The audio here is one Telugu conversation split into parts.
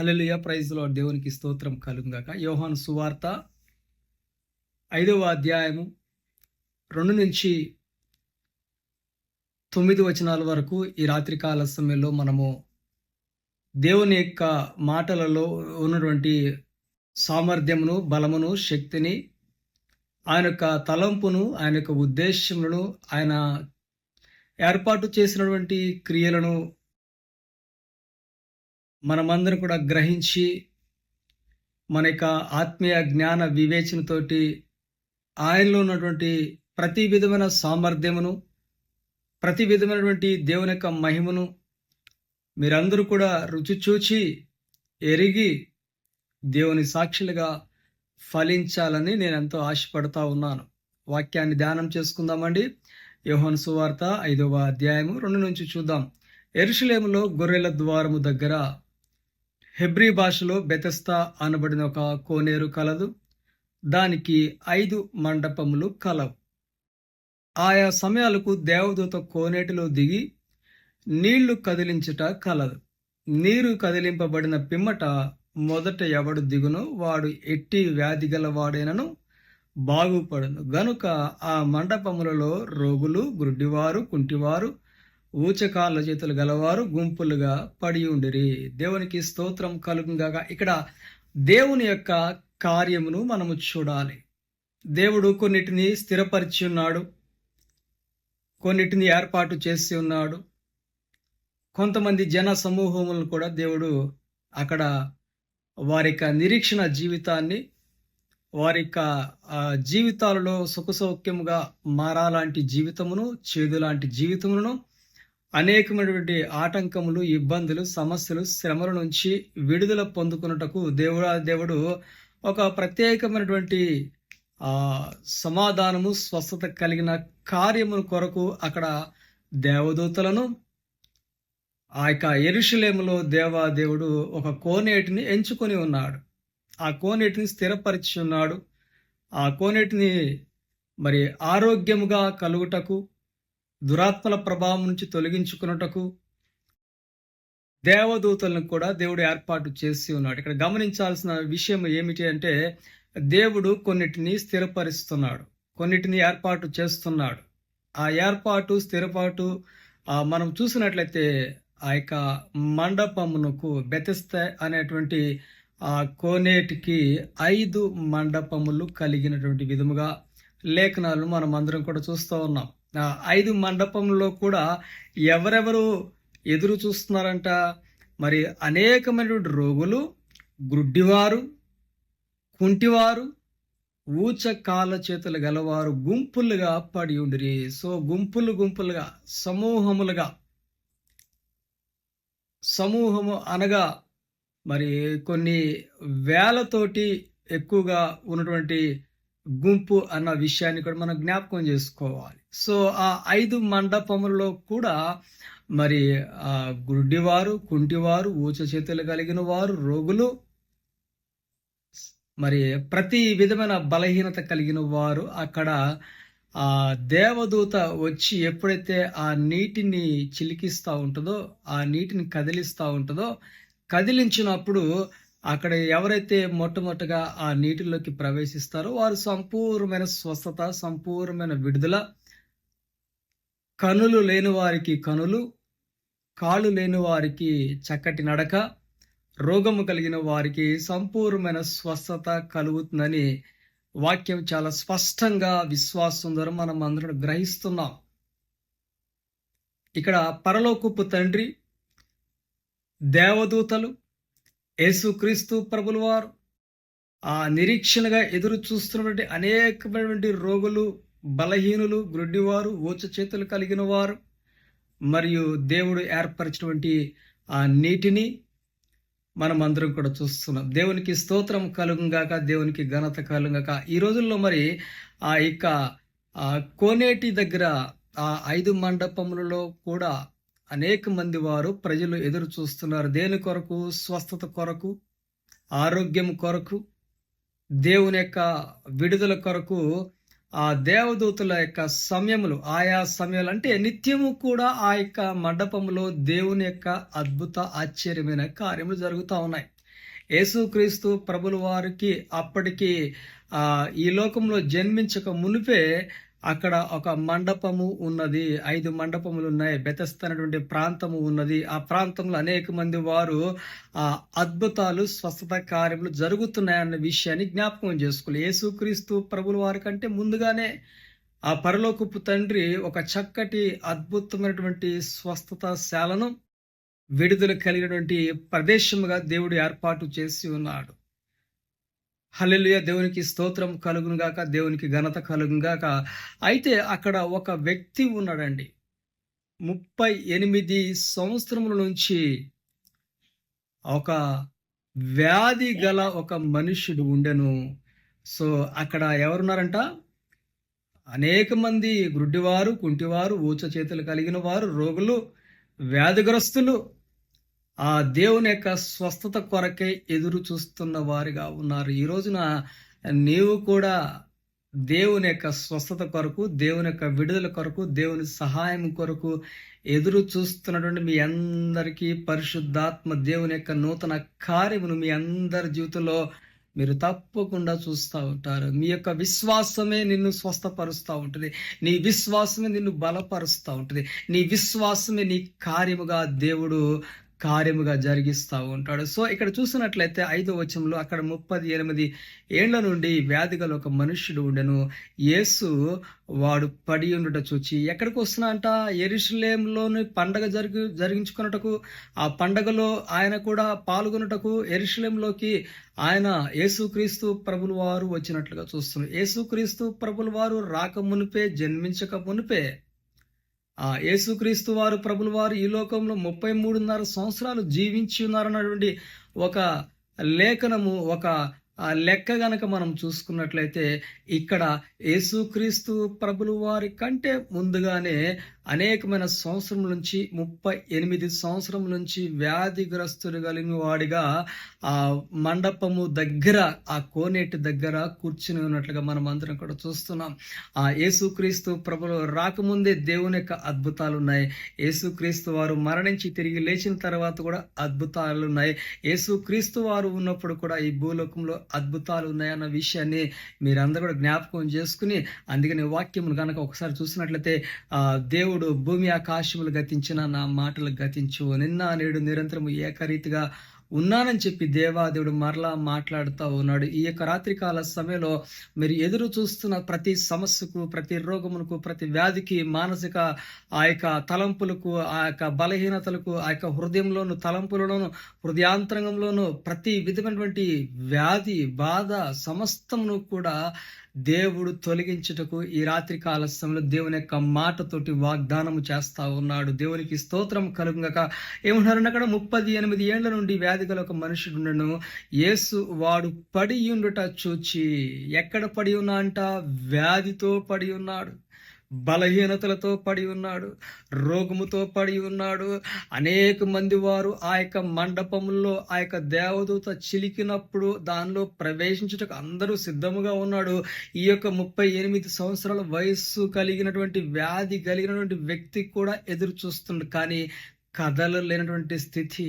హల్లెలూయా ప్రైజ్లో దేవునికి స్తోత్రం కలుగుగాక యోహాను సువార్త ఐదవ అధ్యాయము రెండు నుంచి తొమ్మిది వచనాల వరకు ఈ రాత్రికాల సమయంలో మనము దేవుని యొక్క మాటలలో ఉన్నటువంటి సామర్థ్యమును బలమును శక్తిని ఆయన యొక్క తలంపును ఆయన యొక్క ఉద్దేశములను ఆయన ఏర్పాటు చేసినటువంటి క్రియలను మనమందరం కూడా గ్రహించి మన యొక్క ఆత్మీయ జ్ఞాన వివేచనతోటి ఆయనలో ఉన్నటువంటి ప్రతి విధమైన సామర్థ్యమును ప్రతి విధమైనటువంటి దేవుని యొక్క మహిమను మీరందరూ కూడా రుచి చూచి ఎరిగి దేవుని సాక్షులుగా ఫలించాలని నేను ఎంతో ఆశపడతా ఉన్నాను. వాక్యాన్ని ధ్యానం చేసుకుందామండి. యోహన్ సువార్త ఐదవ అధ్యాయము రెండు నుంచి చూద్దాం. ఎరుషులేములో గొర్రెల ద్వారము దగ్గర హెబ్రీ భాషలో బెతస్తా అనబడిన ఒక కోనేరు కలదు. దానికి ఐదు మండపములు కలవు. ఆయా సమయాలకు దేవదూత కోనేటిలో దిగి నీళ్ళు కదిలించుట కలదు. నీరు కదిలింపబడిన పిమ్మట మొదట ఎవడు దిగునో వాడు ఎట్టి వ్యాధి గలవాడైనను బాగుపడును. గనుక ఆ మండపములలో రోగులు గుడ్డివారు కుంటివారు ఊచకాళ్ళ చేతులు గలవారు గుంపులుగా పడి ఉండిరి. దేవునికి స్తోత్రం కలుగుగాక ఇక్కడ దేవుని యొక్క కార్యమును మనము చూడాలి. దేవుడు కొన్నిటిని స్థిరపరిచి ఉన్నాడు. కొన్నిటిని ఏర్పాటు చేసి ఉన్నాడు. కొంతమంది జన సమూహములను కూడా దేవుడు అక్కడ వారి యొక్క నిరీక్షణ జీవితాన్ని వారి యొక్క జీవితాలలో సుఖసౌఖ్యముగా మారాలాంటి జీవితమును చేదు లాంటి జీవితములను అనేకమైనటువంటి ఆటంకములు ఇబ్బందులు సమస్యలు శ్రమల నుంచి విడుదల పొందుకున్నటకు దేవుడా దేవుడు ఒక ప్రత్యేకమైనటువంటి సమాధానము స్వస్థత కలిగిన కార్యముల కొరకు అక్కడ దేవదూతలను ఆ యొక్క ఎరుషులేములో దేవాదేవుడు ఒక కోనేటిని ఎంచుకొని ఉన్నాడు. ఆ కోనేటిని స్థిరపరిచి ఉన్నాడు. ఆ కోనేటిని మరి ఆరోగ్యముగా కలుగుటకు దురాత్మల ప్రభావం నుంచి తొలగించుకున్నటకు దేవదూతలను కూడా దేవుడు ఏర్పాటు చేసి ఉన్నాడు. ఇక్కడ గమనించాల్సిన విషయం ఏమిటి అంటే దేవుడు కొన్నిటిని స్థిరపరుస్తున్నాడు. కొన్నిటిని ఏర్పాటు చేస్తున్నాడు. ఆ ఏర్పాటు స్థిరపాటు మనం చూసినట్లయితే ఆ యొక్క మండపమునకు బెతస్త అనేటువంటి ఆ కోనేటికి ఐదు మండపములు కలిగినటువంటి విధముగా లేఖనాలను మనం అందరం కూడా చూస్తూ ఉన్నాం. ఐదు మండపంలో కూడా ఎవరెవరు ఎదురు చూస్తున్నారంట? మరి అనేకమైనటువంటి రోగులు గుడ్డివారు కుంటివారు ఊచ కాల చేతులు గలవారు గుంపులుగా పడి ఉండిరి. సో గుంపులు గుంపులుగా సమూహములుగా సమూహము అనగా మరి కొన్ని వేలతోటి ఎక్కువగా ఉన్నటువంటి గుంపు అన్న విషయాన్ని కూడా మనం జ్ఞాపకం చేసుకోవాలి. సో ఆ ఐదు మండపములలో కూడా మరి ఆ గుడ్డివారు కుంటివారు ఊచ చేతులు కలిగిన వారు రోగులు మరి ప్రతి విధమైన బలహీనత కలిగిన వారు అక్కడ ఆ దేవదూత వచ్చి ఎప్పుడైతే ఆ నీటిని చిలికిస్తూ ఉంటుందో ఆ నీటిని కదిలిస్తూ ఉంటుందో కదిలించినప్పుడు అక్కడ ఎవరైతే మొట్టమొదటిగా ఆ నీటిలోకి ప్రవేశిస్తారో వారు సంపూర్ణమైన స్వస్థత సంపూర్ణమైన విడుదల. కనులు లేని వారికి కనులు కాళ్ళు లేని వారికి చక్కటి నడక రోగము కలిగిన వారికి సంపూర్ణమైన స్వస్థత కలుగుతుందని వాక్యం చాలా స్పష్టంగా విశ్వాసం ద్వారా మనం అందరం గ్రహిస్తున్నాం. ఇక్కడ పరలోకపు తండ్రి దేవదూతలు యేసుక్రీస్తు ప్రభుల వారు ఆ నిరీక్షణగా ఎదురు చూస్తున్నటువంటి అనేకమైనటువంటి రోగులు బలహీనులు గ్రుడ్డివారు ఊచ చేతులు కలిగిన వారు మరియు దేవుడు ఏర్పరిచినటువంటి ఆ నీటిని మనం అందరం కూడా చూస్తున్నాం. దేవునికి స్తోత్రం కలుగుగాక దేవునికి ఘనత కలుగుగాక. ఈ రోజుల్లో మరి ఆ యొక్క కోనేటి దగ్గర ఆ ఐదు మండపములలో కూడా అనేక మంది వారు ప్రజలు ఎదురు చూస్తున్నారు. దేని కొరకు? స్వస్థత కొరకు ఆరోగ్యం కొరకు దేవుని యొక్క విడుదల కొరకు ఆ దేవదూతుల యొక్క సమయములు ఆయా సమయాలు అంటే నిత్యము కూడా ఆ యొక్క మండపంలో దేవుని యొక్క అద్భుత ఆశ్చర్యమైన కార్యములు జరుగుతూ ఉన్నాయి. యేసుక్రీస్తు ప్రభుల వారికి అప్పటికి ఈ లోకంలో జన్మించక మునిపే అక్కడ ఒక మండపము ఉన్నది. ఐదు మండపములు ఉన్నాయి బెతస్త అనేటువంటి ప్రాంతము ఉన్నది. ఆ ప్రాంతంలో అనేక మంది వారు ఆ అద్భుతాలు స్వస్థత కార్యములు జరుగుతున్నాయన్న విషయాన్ని జ్ఞాపకం చేసుకోవాలి. యేసుక్రీస్తు ప్రభుల వారి కంటే ముందుగానే ఆ పరలోకపు తండ్రి ఒక చక్కటి అద్భుతమైనటువంటి స్వస్థత శాలను విడుదల కలిగినటువంటి ప్రదేశముగా దేవుడు ఏర్పాటు చేసి ఉన్నాడు. హలెలుయ దేవునికి స్తోత్రం కలుగును గాక దేవునికి ఘనత కలుగును గాక. అయితే అక్కడ ఒక వ్యక్తి ఉన్నాడండి. ముప్పై ఎనిమిది సంవత్సరముల నుంచి ఒక వ్యాధి గల ఒక మనుష్యుడు ఉండెను. సో అక్కడ ఎవరున్నారంట? అనేక మంది గుడ్డివారు కుంటివారు ఊచ చేతులు కలిగిన వారు రోగులు వ్యాధిగ్రస్తులు. ఆ దేవుని యొక్క స్వస్థత కొరకే ఎదురు చూస్తున్న వారిగా ఉన్నారు. ఈ రోజున నీవు కూడా దేవుని యొక్క స్వస్థత కొరకు దేవుని యొక్క విడుదల కొరకు దేవుని సహాయం కొరకు ఎదురు చూస్తున్నటువంటి మీ అందరికీ పరిశుద్ధాత్మ దేవుని యొక్క నూతన కార్యమును మీ అందరి జీవితంలో మీరు తప్పకుండా చూస్తూ ఉంటారు. మీ యొక్క విశ్వాసమే నిన్ను స్వస్థపరుస్తూ ఉంటుంది. నీ విశ్వాసమే నిన్ను బలపరుస్తూ ఉంటుంది. నీ విశ్వాసమే నీ కార్యముగా దేవుడు కార్యముగా జరిగిస్తూ ఉంటాడు. సో ఇక్కడ చూసినట్లయితే ఐదో వచనంలో అక్కడ ముప్పది ఎనిమిది ఏండ్ల నుండి వ్యాధి గల ఒక మనుష్యుడు ఉండెను. యేసు వాడు పడి ఉండుట చూచి ఎక్కడికి వస్తున్నా అంట? ఎరుషులేంలోని పండగ జరిగి జరిగించుకున్నటకు ఆ పండగలో ఆయన కూడా పాల్గొనుటకు ఎరుషులేంలోకి ఆయన యేసుక్రీస్తు ప్రభుల వారు వచ్చినట్లుగా చూస్తున్నారు. యేసుక్రీస్తు ప్రభుల వారు రాక మునిపే జన్మించక మునిపే ఆ యేసుక్రీస్తు వారు ప్రభులు వారు ఈ లోకంలో ముప్పై మూడున్నర సంవత్సరాలు జీవించి ఉన్నారన్నటువంటి ఒక లేఖనము ఒక ఆ లెక్క గనక మనం చూసుకున్నట్లయితే ఇక్కడ యేసుక్రీస్తు ప్రభులు వారి కంటే ముందుగానే అనేకమైన సంవత్సరం నుంచి ముప్పై ఎనిమిది సంవత్సరం నుంచి వ్యాధిగ్రస్తులు కలిగిన వాడిగా ఆ మండపము దగ్గర ఆ కోనేటి దగ్గర కూర్చుని ఉన్నట్లుగా మనం అందరం కూడా చూస్తున్నాం. ఆ యేసుక్రీస్తు ప్రభులు రాకముందే దేవుని యొక్క అద్భుతాలు ఉన్నాయి. యేసుక్రీస్తు వారు మరణించి తిరిగి లేచిన తర్వాత కూడా అద్భుతాలు ఉన్నాయి. యేసుక్రీస్తు వారు ఉన్నప్పుడు కూడా ఈ భూలోకంలో అద్భుతాలు ఉన్నాయన్న విషయాన్ని మీరందరూ కూడా జ్ఞాపకం చేసుకుని అందుకని వాక్యం కనుక ఒకసారి చూసినట్లయితే దేవుడు దేవుడు భూమి ఆకాశములు గతించిన నా మాటలు గతించు. నిన్న నేడు నిరంతరము ఏకరీతిగా ఉన్నానని చెప్పి దేవాదేవుడు మరలా మాట్లాడుతూ ఉన్నాడు. ఈ యొక్క రాత్రికాల సమయంలో మీరు ఎదురు చూస్తున్న ప్రతి సమస్యకు ప్రతి రోగమునకు ప్రతి వ్యాధికి మానసిక ఆ యొక్క తలంపులకు ఆ యొక్క బలహీనతలకు ఆ యొక్క హృదయంలోను తలంపులలోను హృదయాంతరంగంలోను ప్రతి విధమైనటువంటి వ్యాధి బాధ సమస్తమును కూడా దేవుడు తొలగించుటకు ఈ రాత్రి కాల సమయంలో దేవుని యొక్క మాటతోటి వాగ్దానము చేస్తా ఉన్నాడు. దేవునికి స్తోత్రం కలుగుగాక ఏమంటారంటే అక్కడ ముప్పది ఎనిమిది ఏళ్ళ నుండి వ్యాధి గల ఒక మనుషుడుండను యేసు వాడు పడి ఉండుట చూచి ఎక్కడ పడి ఉన్నా అంట? వ్యాధితో పడి ఉన్నాడు. బలహీనతలతో పడి ఉన్నాడు రోగముతో పడి ఉన్నాడు. అనేక మంది వారు ఆ యొక్క మండపంలో ఆ యొక్క దేవదూత చిలికినప్పుడు దానిలో ప్రవేశించుటకు అందరూ సిద్ధముగా ఉన్నాడు. ఈ యొక్క ముప్పై ఎనిమిది సంవత్సరాల వయస్సు కలిగినటువంటి వ్యాధి కలిగినటువంటి వ్యక్తి కూడా ఎదురు చూస్తుంది కానీ కదలలేనటువంటి స్థితి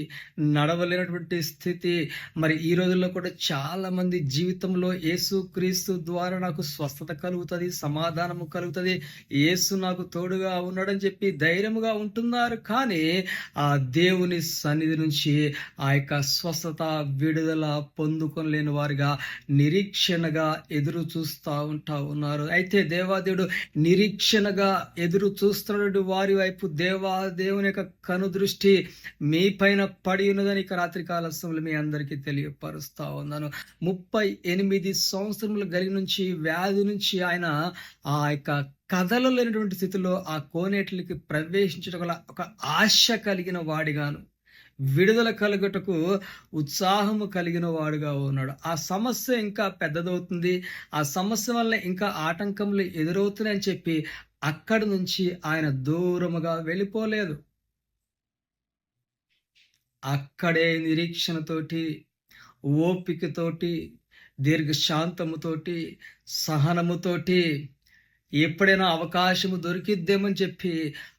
నడవలేనటువంటి స్థితి. మరి ఈ రోజుల్లో కూడా చాలామంది జీవితంలో యేసు క్రీస్తు ద్వారా నాకు స్వస్థత కలుగుతుంది సమాధానము కలుగుతుంది. యేసు నాకు తోడుగా ఉన్నాడని చెప్పి ధైర్యముగా ఉంటున్నారు. కానీ ఆ దేవుని సన్నిధి నుంచి ఆ యొక్క స్వస్థత విడుదల పొందుకొనలేని వారిగా నిరీక్షణగా ఎదురు చూస్తూ ఉంటా ఉన్నారు. అయితే దేవాదేవుడు నిరీక్షణగా ఎదురు చూస్తున్నటువంటి వారి వైపు దేవాదేవుని యొక్క కను దృష్టి మీ పైన పడి ఉన్నదని ఇక రాత్రికాల సమయంలో మీ అందరికీ తెలియపరుస్తా ఉన్నాను. ముప్పై ఎనిమిది సంవత్సరముల గలి నుంచి వ్యాధి నుంచి ఆయన ఆ యొక్క కథలో లేనటువంటి స్థితిలో ఆ కోనేట్లకి ప్రవేశించడం గల ఒక ఆశ కలిగిన వాడిగాను. విడుదల కలుగుటకు ఉత్సాహము కలిగిన వాడుగా ఉన్నాడు. ఆ సమస్య ఇంకా పెద్దదవుతుంది. ఆ సమస్య వల్ల ఇంకా ఆటంకములు ఎదురవుతున్నాయని చెప్పి అక్కడి నుంచి ఆయన దూరముగా వెళ్ళిపోలేదు. అక్కడే నిరీక్షణతోటి ఓపికతోటి దీర్ఘశాంతముతోటి సహనముతోటి ఎప్పుడైనా అవకాశము దొరికిద్దేమని చెప్పి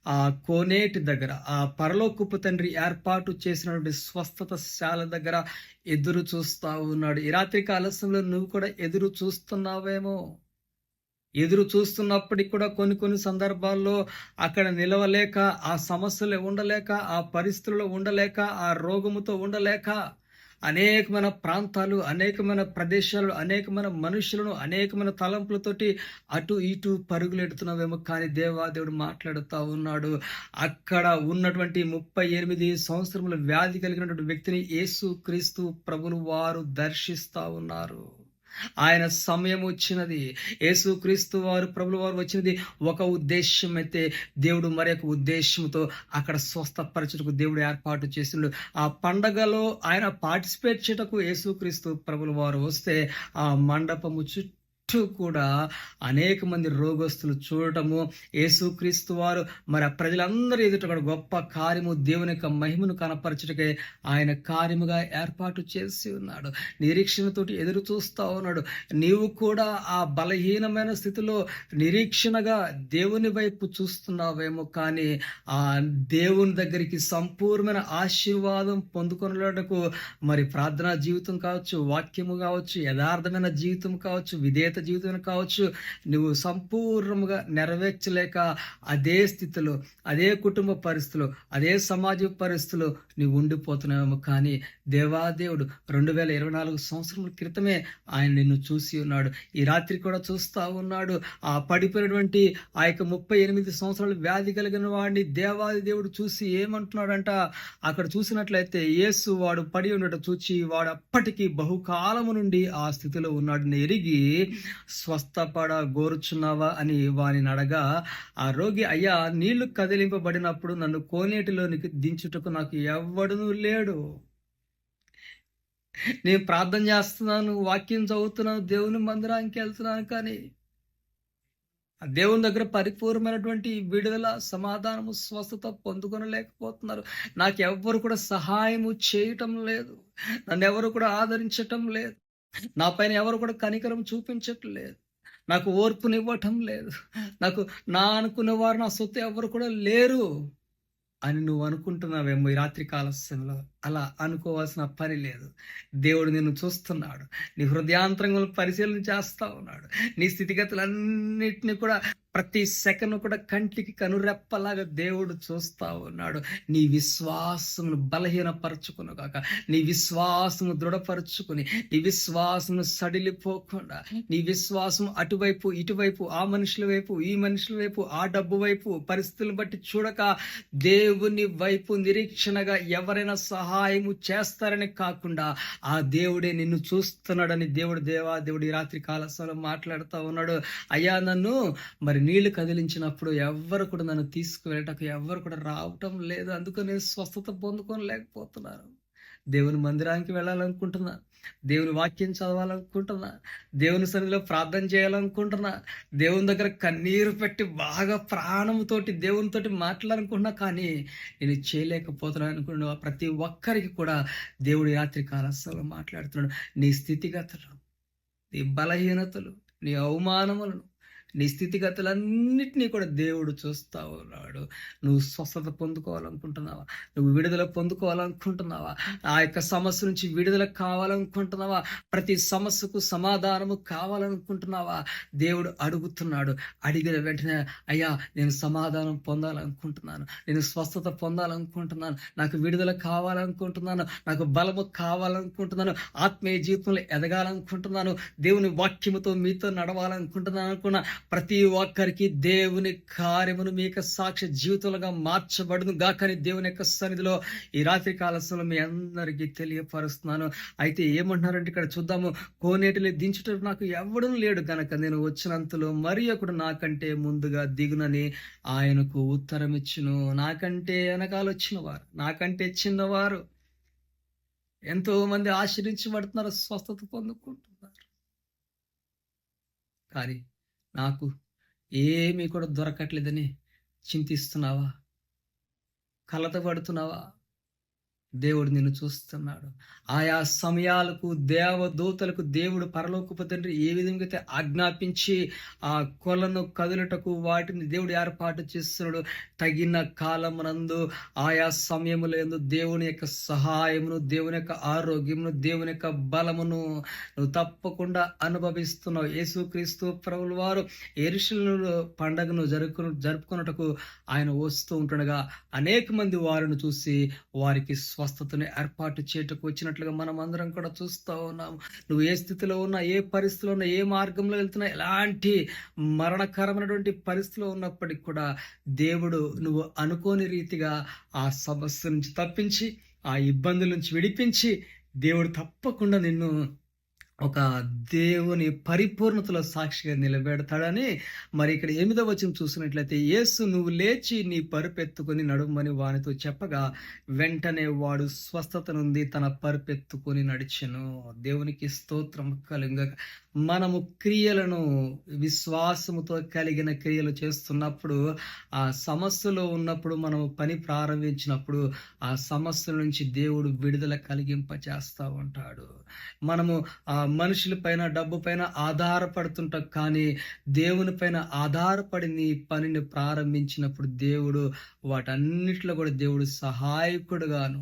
ఆ కోనేటి దగ్గర ఆ పరలోకపు తండ్రి ఏర్పాటు చేసినటువంటి స్వస్థత శాల దగ్గర ఎదురు చూస్తూ ఉన్నాడు. ఈ రాత్రి కాలశంలో నువ్వు కూడా ఎదురు చూస్తున్నావేమో? ఎదురు చూస్తున్నప్పటికి కూడా కొన్ని కొన్ని సందర్భాల్లో అక్కడ నిలవలేక ఆ సమస్యలు ఉండలేక ఆ పరిస్థితుల్లో ఉండలేక ఆ రోగముతో ఉండలేక అనేకమైన ప్రాంతాలు అనేకమైన ప్రదేశాలు అనేకమైన మనుషులను అనేకమైన తలంపులతోటి అటు ఇటు పరుగులు ఎడుతున్నావేమో కానీ దేవాదేవుడు మాట్లాడుతూ ఉన్నాడు. అక్కడ ఉన్నటువంటి ముప్పై ఎనిమిది సంవత్సరముల వ్యాధి కలిగినటువంటి వ్యక్తిని యేసు క్రీస్తు ప్రభులు వారు దర్శిస్తూ ఉన్నారు. ఆయన సమయం వచ్చినది. యేసుక్రీస్తు వారు ప్రభుల వారు వచ్చినది ఒక ఉద్దేశం అయితే దేవుడు మరి ఒక ఉద్దేశంతో అక్కడ స్వస్థపరచుటకు దేవుడు ఏర్పాటు చేసిండు. ఆ పండగలో ఆయన పార్టిసిపేట్ చేయటకు యేసుక్రీస్తు ప్రభుల వారు వస్తే ఆ మండపము చుట్టూ చుట్టూ కూడా అనేక మంది రోగస్తులు చూడటము. యేసుక్రీస్తు వారు మరి ఆ ప్రజలందరూ ఎదుట గొప్ప కార్యము దేవుని యొక్క మహిమను కనపరచుటకే ఆయన కార్యముగా ఏర్పాటు చేసి ఉన్నాడు. నిరీక్షణతోటి ఎదురు చూస్తూ ఉన్నాడు. నీవు కూడా ఆ బలహీనమైన స్థితిలో నిరీక్షణగా దేవుని వైపు చూస్తున్నావేమో కానీ ఆ దేవుని దగ్గరికి సంపూర్ణమైన ఆశీర్వాదం పొందుకొనటకు మరి ప్రార్థనా జీవితం కావచ్చు వాక్యము కావచ్చు యథార్థమైన జీవితం కావచ్చు విధేయత జీవితం కావచ్చు నువ్వు సంపూర్ణముగా నెరవేర్చలేక అదే స్థితిలో అదే కుటుంబ పరిస్థితులు అదే సమాజ పరిస్థితులు నువ్వు ఉండిపోతున్నావేమో. కానీ దేవాదేవుడు రెండు వేల ఇరవై నాలుగు సంవత్సరాల క్రితమే ఆయన నిన్ను చూసి ఉన్నాడు. ఈ రాత్రి కూడా చూస్తా ఉన్నాడు. ఆ పడిపోయినటువంటి ఆ యొక్క ముప్పై ఎనిమిది సంవత్సరాలు వ్యాధి కలిగిన వాడిని దేవాది దేవుడు చూసి ఏమంటున్నాడంట? అక్కడ చూసినట్లయితే యేసు వాడు పడి ఉండటం చూచి వాడు అప్పటికీ బహుకాలము నుండి ఆ స్థితిలో ఉన్నాడని ఎరిగి స్వస్థపడ గోరుచున్నావా అని వాని అడగా ఆ రోగి అయ్యా నీళ్ళు కదిలింపబడినప్పుడు నన్ను కోనేటిలోనికి దించుటకు నాకు ఎవడును లేడు. నేను ప్రార్థన చేస్తున్నాను వాక్యం చదువుతున్నాను దేవుని మందిరానికి వెళ్తున్నాను కానీ దేవుని దగ్గర పరిపూర్ణమైనటువంటి విడుదల సమాధానము స్వస్థత పొందుకొనలేకపోతున్నారు. నాకు ఎవ్వరు కూడా సహాయము చేయటం లేదు. నన్ను ఎవరు కూడా ఆదరించటం లేదు. నా పైన ఎవరు కూడా కనికరం చూపించట్లేదు. నాకు ఓర్పునివ్వటం లేదు. నాకు నా అనుకునేవారు నా సొత్తు ఎవరు కూడా లేరు అని నువ్వు అనుకుంటున్నావేమో ఈ రాత్రి కాలస్యంలో అలా అనుకోవాల్సిన పని లేదు. దేవుడు నిన్ను చూస్తున్నాడు. నీ హృదయాంతరంగం పరిశీలన చేస్తా ఉన్నాడు. నీ స్థితిగతులన్నిటిని కూడా ప్రతి సెకండ్ కూడా కంటికి కనురెప్పలాగా దేవుడు చూస్తా ఉన్నాడు. నీ విశ్వాసమును బలహీనపరచుకును కాక నీ విశ్వాసము దృఢపరచుకుని నీ విశ్వాసము సడిలిపోకుండా నీ విశ్వాసం అటువైపు ఇటువైపు ఆ మనుషుల వైపు ఈ మనుషుల వైపు ఆ డబ్బు వైపు పరిస్థితులను బట్టి చూడక దేవుని వైపు నిరీక్షణగా ఎవరైనా సహాయము చేస్తారని కాకుండా ఆ దేవుడే నిన్ను చూస్తున్నాడని దేవుడు దేవా దేవుడు రాత్రి కాలశంలో మాట్లాడుతూ ఉన్నాడు. అయ్యా నన్ను మరి నీళ్ళు కదిలించినప్పుడు ఎవ్వరు కూడా నన్ను తీసుకువెళ్ళటకు ఎవ్వరు కూడా రావటం లేదు. అందుకని నేను స్వస్థత పొందుకోలేకపోతున్నాను. దేవుని మందిరానికి వెళ్ళాలనుకుంటున్నాను. దేవుని వాక్యం చదవాలనుకుంటున్నా దేవుని సన్నిధిలో ప్రార్థన చేయాలనుకుంటున్నా దేవుని దగ్గర కన్నీరు పెట్టి బాగా ప్రాణంతోటి దేవునితోటి మాట్లాడాలనుకుంటున్నా కానీ నేను చేయలేకపోతున్నాను అనుకున్న ప్రతి ఒక్కరికి కూడా దేవుడి రాత్రి కాలస్థలో మాట్లాడుతున్నాడు. నీ స్థితిగతులు నీ బలహీనతలు నీ అవమానములను నీ స్థితిగతులన్నిటినీ కూడా దేవుడు చూస్తా ఉన్నాడు. నువ్వు స్వస్థత పొందుకోవాలనుకుంటున్నావా? నువ్వు విడుదల పొందుకోవాలనుకుంటున్నావా? ఆ యొక్క సమస్య నుంచి విడుదల కావాలనుకుంటున్నావా? ప్రతి సమస్యకు సమాధానము కావాలనుకుంటున్నావా? దేవుడు అడుగుతున్నాడు. అడిగిన వెంటనే అయ్యా నేను సమాధానం పొందాలనుకుంటున్నాను. నేను స్వస్థత పొందాలనుకుంటున్నాను. నాకు విడుదల కావాలనుకుంటున్నాను. నాకు బలము కావాలనుకుంటున్నాను. ఆత్మీయ జీవితంలో ఎదగాలనుకుంటున్నాను. దేవుని వాక్యముతో మీతో నడవాలనుకుంటున్నాను అనుకున్నా ప్రతి ఒక్కరికి దేవుని కార్యమును మీ యొక్క సాక్ష్య జీవితాలుగా మార్చబడును గాకని దేవుని యొక్క సన్నిధిలో ఈ రాత్రి కాలశంలో మీ అందరికీ తెలియపరుస్తున్నాను. అయితే ఏమంటున్నారంటే ఇక్కడ చూద్దాము. కోనేటిని దించుట నాకు ఎవడం లేడు కనుక నేను వచ్చినంతలో మరి ఒకడు నాకంటే ముందుగా దిగునని ఆయనకు ఉత్తరం ఇచ్చును నాకంటే వెనకాల వచ్చిన వారు నాకంటే చిన్నవారు ఎంతో మంది ఆశ్రయించబడుతున్నారు స్వస్థత పొందుకుంటున్నారు. కానీ నాకు ఏమీ కూడా దొరకట్లేదని చింతిస్తున్నావా? కలత పడుతున్నావా? దేవుడు నిన్ను చూస్తున్నాడు. ఆయా సమయాలకు దేవదూతలకు దేవుడు పరలోకపు తండ్రి ఏ విధంగా అయితే ఆజ్ఞాపించి ఆ కొలను కదులుటకు వాటిని దేవుడు ఏర్పాటు చేస్తున్నాడు తగిన కాలమునందు ఆయా సమయములందు దేవుని యొక్క సహాయమును దేవుని యొక్క ఆరోగ్యమును దేవుని యొక్క బలమును నువ్వు తప్పకుండా అనుభవిస్తున్నావు. యేసుక్రీస్తు ప్రభుల వారు ఎరుషులను పండగను జరుపు జరుపుకున్నటకు ఆయన వస్తూ ఉంటుండగా అనేక మంది వారిని చూసి వారికి స్వస్థతను ఏర్పాటు చేయటకు వచ్చినట్లుగా మనం అందరం కూడా చూస్తూ ఉన్నాం నువ్వు ఏ స్థితిలో ఉన్నా ఏ పరిస్థితిలో ఉన్నా ఏ మార్గంలో వెళ్తున్నా ఎలాంటి మరణకరమైనటువంటి పరిస్థితిలో ఉన్నప్పటికీ కూడా దేవుడు నువ్వు అనుకోని రీతిగా ఆ సమస్య నుంచి తప్పించి ఆ ఇబ్బందుల నుంచి విడిపించి దేవుడు తప్పకుండా నిన్ను ఒక దేవుని పరిపూర్ణతలో సాక్షిగా నిలబెడతాడని మరి ఇక్కడ ఎనిమిదో వచ్చిన చూసినట్లయితే యేసు నువ్వు లేచి నీ పరుపెత్తుకొని నడుమని వానితో చెప్పగా వెంటనే వాడు స్వస్థత నుండి తన పరుపెత్తుకొని నడిచెను. దేవునికి స్తోత్రం కలుగ మనము క్రియలను విశ్వాసముతో కలిగిన క్రియలు చేస్తున్నప్పుడు ఆ సమస్యలో ఉన్నప్పుడు మనము పని ప్రారంభించినప్పుడు ఆ సమస్య నుంచి దేవుడు విడుదల కలిగింప చేస్తూ ఉంటాడు. మనము ఆ మనుషుల పైన డబ్బు పైన ఆధారపడుతుంటాం కానీ దేవుని పైన ఆధారపడి నీ పనిని ప్రారంభించినప్పుడు దేవుడు వాటన్నిటిలో కూడా దేవుడు సహాయకుడుగాను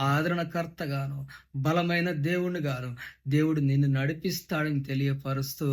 ఆదరణకర్తగాను బలమైన దేవుడిని గాను దేవుడు నిన్ను నడిపిస్తాడని తెలియపరుస్తూ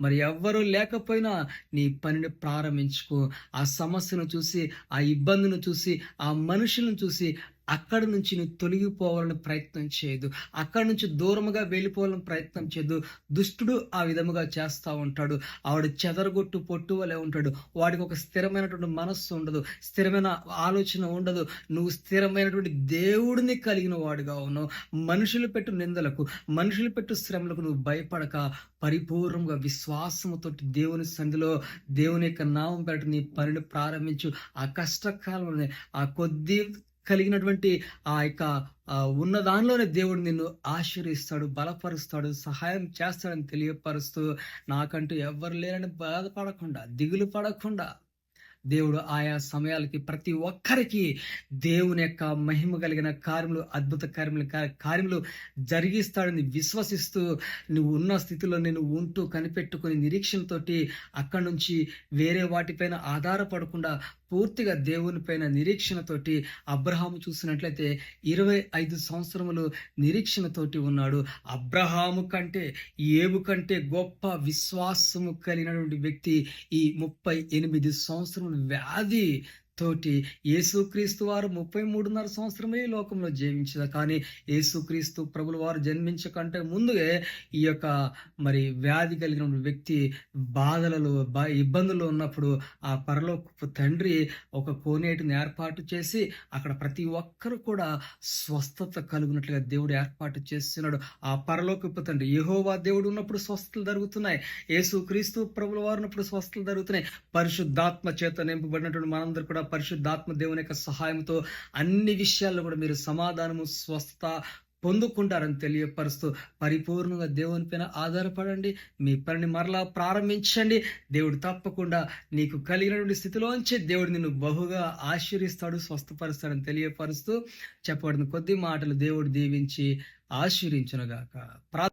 మరి ఎవ్వరూ లేకపోయినా నీ పనిని ప్రారంభించుకో. ఆ సమస్యను చూసి ఆ ఇబ్బందిని చూసి ఆ మనుషులను చూసి అక్కడి నుంచి నువ్వు తొలగిపోవాలని ప్రయత్నం చేయదు. అక్కడి నుంచి దూరముగా వెళ్ళిపోవాలని ప్రయత్నం చేయదు. దుష్టుడు ఆ విధముగా చేస్తూ ఉంటాడు. ఆవిడ చెదరగొట్టు పొట్టు వలె ఉంటాడు. వాడికి ఒక స్థిరమైనటువంటి మనస్సు ఉండదు. స్థిరమైన ఆలోచన ఉండదు. నువ్వు స్థిరమైనటువంటి దేవుడిని కలిగిన వాడుగా ఉన్నావు. మనుషులు పెట్టు నిందలకు మనుషులు పెట్టు శ్రమలకు నువ్వు భయపడక. పరిపూర్ణంగా విశ్వాసముతో దేవుని సంధిలో దేవుని యొక్క నామం పెట్టి నీ పనిని ప్రారంభించు. ఆ కష్టకాలంలోనే ఆ కొద్ది కలిగినటువంటి ఆ యొక్క ఉన్న దానిలోనే దేవుడు నిన్ను ఆశీర్విస్తాడు బలపరుస్తాడు సహాయం చేస్తాడని తెలియపరుస్తూ నాకంటూ ఎవరు లేరని బాధపడకుండా దిగులు పడకుండా దేవుడు ఆయా సమయాలకి ప్రతి ఒక్కరికి దేవుని యొక్క మహిమ కలిగిన కార్యములు అద్భుత కార్యములు కార్యములు జరిగిస్తాడని విశ్వసిస్తూ నువ్వు ఉన్న స్థితిలో నేను ఉంటూ కనిపెట్టుకుని నిరీక్షణతోటి అక్కడి నుంచి వేరే వాటిపైన ఆధారపడకుండా పూర్తిగా దేవుని పైన నిరీక్షణతోటి అబ్రహాము చూసినట్లయితే ఇరవై ఐదు సంవత్సరములు నిరీక్షణతోటి ఉన్నాడు. అబ్రహాము కంటే ఏవు కంటే గొప్ప విశ్వాసము కలిగినటువంటి వ్యక్తి ఈ ముప్పై ఎనిమిది సంవత్సరం వ్యాధి తోటి యేసుక్రీస్తు వారు ముప్పై మూడున్నర సంవత్సరమే లోకంలో జీవించారు కానీ యేసుక్రీస్తు ప్రభుల వారు జన్మించకంటే ముందుగా ఈ యొక్క మరి వ్యాధి కలిగిన వ్యక్తి బాధలలో ఇబ్బందులు ఉన్నప్పుడు ఆ పరలోకపు తండ్రి ఒక కోనేటిని ఏర్పాటు చేసి అక్కడ ప్రతి ఒక్కరు కూడా స్వస్థత కలుగునట్లుగా దేవుడు ఏర్పాటు చేస్తున్నాడు. ఆ పరలోకపు తండ్రి యహోవా దేవుడు ఉన్నప్పుడు స్వస్థతలు జరుగుతున్నాయి. యేసు క్రీస్తు ప్రభుల వారు ఉన్నప్పుడు స్వస్థతలు జరుగుతున్నాయి. పరిశుద్ధాత్మ చేత నింపబడినటువంటి మనందరూ కూడా పరిశుద్ధాత్మ దేవుని యొక్క సహాయంతో అన్ని విషయాల్లో కూడా మీరు సమాధానము స్వస్థత పొందుకుంటారని తెలియపరుస్తూ పరిపూర్ణంగా దేవుని పైన ఆధారపడండి. మీ పనిని మరలా ప్రారంభించండి. దేవుడు తప్పకుండా నీకు కలిగినటువంటి స్థితిలోంచి దేవుడు నిన్ను బహుగా ఆశీర్విస్తాడు స్వస్థపరుస్తాడని తెలియపరుస్తూ చెప్పబడిన కొద్ది మాటలు దేవుడు దీవించి ఆశీర్వించునుగాక